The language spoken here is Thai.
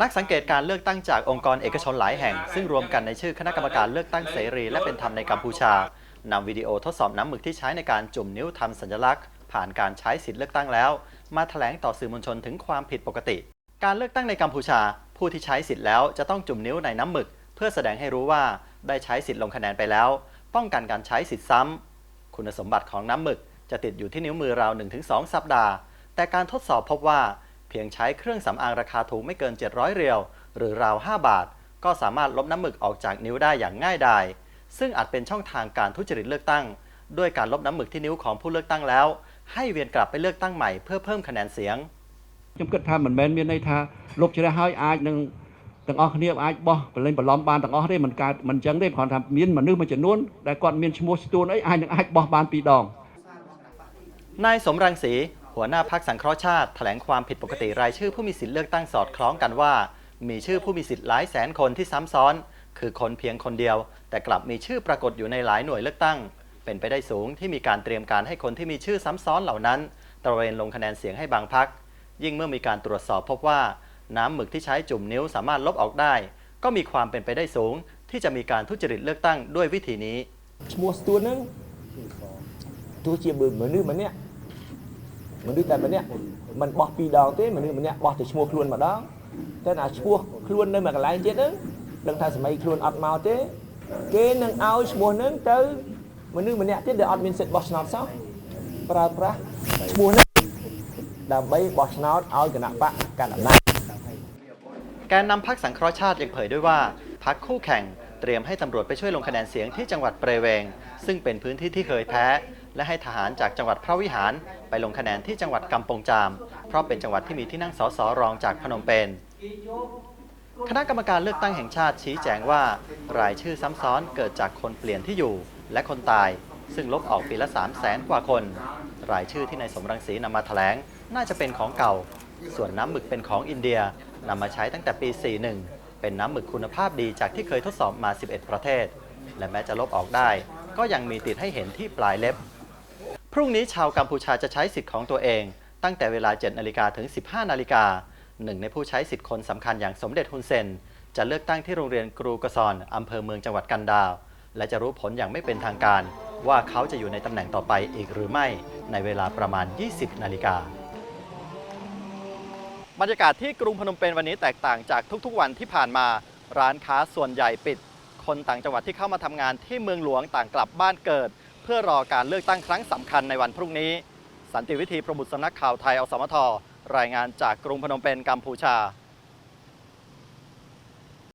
นักสังเกตการเลือกตั้งจากองค์กรเอกชนหลายแห่ง ซึ่งรวมกันในชื่อคณะกรรมการเลือกตั้งเสรี และเป็นธรรมในกัมพูชานำวิดีโอทดสอบน้ำหมึกที่ใช้ในการจุ่มนิ้วทำสัญลักษณ์ ผ่านการใช้สิทธิเลือกตั้งแล้ว มาแถลงต่อสื่อมวลชนถึงความผิดปกติ การเลือกตั้งในกัมพูชา ผู้ที่ใช้สิทธิ์แล้วจะต้องจุ่มนิ้วในน้ำหมึก เพื่อแสดงให้รู้ว่าได้ใช้สิทธิ์ลงคะแนนไปแล้ว ป้องกันการใช้สิทธิ์ซ้ำคุณสมบัติของน้ำหมึกจะติดอยู่ที่นิ้วมือราวองสัปดาห์ แต่การทดสอบพบว่า พียงใช้เครื่องสำอางราคาถูกไม่เกิน 700 เรียว หรือราว 5 บาท ก็สามารถลบน้ำหมึกออกจากนิ้วได้อย่างง่ายดาย ซึ่งอาจเป็นช่องทางการทุจริตเลือกตั้ง ด้วยการลบน้ำหมึกที่นิ้วของผู้เลือกตั้งแล้ว ให้เวียนกลับไปเลือกตั้งใหม่เพื่อเพิ่มคะแนนเสียง ខ្ញុំគិតថាមិនមែនមានន័យថាលុបជ្រះហើយអាចនឹងទាំងអស់គ្នាអាចបោះប្រឡែងបន្លំបានទាំងអស់ទេមិនកើតមិនអញ្ចឹងទេគ្រាន់ថាមានមនុស្សមួយចំនួនដែលគាត់មានឈ្មោះស្ទួនអីអាចនឹងអាចបោះបានពីរដង นายสมรังสี หัวหน้าพักสังเคราะห์ชาติถแถลงความผิดปกติรายชื่อผู้มีสิทธิ์เลือกตั้งสอดคล้องกันว่า มีชื่อผู้มีสิทธิ์หลายแสนคนที่ซ้ำซ้อน คือคนเพียงคนเดียว แต่กลับมีชื่อปรากฏอยู่ในหลายหน่วยเลือกตั้ง เป็นไปได้สูงที่มีการเตรียมการให้คนที่มีชื่อซ้ำซ้อนเหล่านั้นตระเวนลงคะแนนเสียงให้บางพัก ยิ่งเมื่อมีการตรวจสอบพบว่า น้ำหมึกที่ใช้จุ่มนิ้วสามารถลบออกได้ ก็มีความเป็นไปได้สูง ที่จะมีการทุจริตเลือกตั้งด้วยวิธีนี้ឈ្មោះស្ទួនហ្នឹងទោះជាបើមនុស្សนเนี้ย មនុស្សតែម្នាក់មិនបោះពីរដងទេមនុស្សម្នាក់បោះតែឈ្មោះខ្លួនម្ដងតែអាឈ្មោះខ្លួននៅមួយកន្លែងទៀតហ្នឹងដឹងថាសម័យខ្លួនអត់មកទេ គេនឹងឲ្យឈ្មោះហ្នឹងទៅមនុស្សម្នាក់ទៀតដែលអត់មានសិទ្ធិបោះឆ្នោតសោះប្រើប្រាស់ឈ្មោះហ្នឹងដើម្បីបោះឆ្នោតឲ្យគណៈបកកណ្ដាលអំណាច แกนนำพักสังเคราะห์ชาติยังเผยด้วยว่าพักคู่แข่งเตรียมให้ตำรวจไปช่วยลงคะแนนเสียงที่จังหวัดเปรเวง ซึ่งเป็นพื้นที่ที่เคยแพ้ และให้ทหารจากจังหวัดพระวิหารไปลงคะแนนที่จังหวัดกำปงจาม เพราะเป็นจังหวัดที่มีที่นั่งสสรองจากพนมเปญคณะกรรมการเลือกตั้งแห่งชาติชี้แจงว่า รายชื่อซ้ำซ้อนเกิดจากคนเปลี่ยนที่อยู่ และคนตาย ซึ่งลบออกปีละ 3 0 0แสนกว่าคน รายชื่อที่นายสมรังสีนำมาแถลง น่าจะเป็นของเก่า ส่วนน้ำหมึกเป็นของอินเดียนำมาใช้ตั้งแต่ปี 41 เป็นน้ำหมึกคุณภาพดีจากที่เคยทดสอบมา 11 ประเทศ และแม้จะลบออกได้ ก็ยังมีติดให้เห็นที่ปลายเล็บ พรุ่งนี้ชาวกัมพูชาจะใช้สิทธิ์ของตัวเอง ตั้งแต่เวลา 7 นาฬิกาถึง 15 นาฬิกาหนึ่งในผู้ใช้สิทธิ์คนสำคัญอย่างสมเด็จฮุนเซน จะเลือกตั้งที่โรงเรียนกรูกะซอนอำเภอเมืองจังหวัดกันดาว และจะรู้ผลอย่างไม่เป็นทางการ ว่าเขาจะอยู่ในตำแหน่งต่อไปอีกหรือไม่ในเวลาประมาณ 20 นาฬิกาบรรยากาศที่กรุงพนมเปญวันนี้แตกต่างจากทุกๆวันที่ผ่านมา ร้านค้าส่วนใหญ่ปิด คนต่างจังหวัดที่เข้ามาทำงานที่เมืองหลวงต่างกลับบ้านเกิด เพื่อรอการเลือกตั้งครั้งสำคัญในวันพรุ่งนี้ สันติวิธีประบุตสำนักข่าวไทยอสมทรายงานจากกรุงพนมเปญกัมพูชา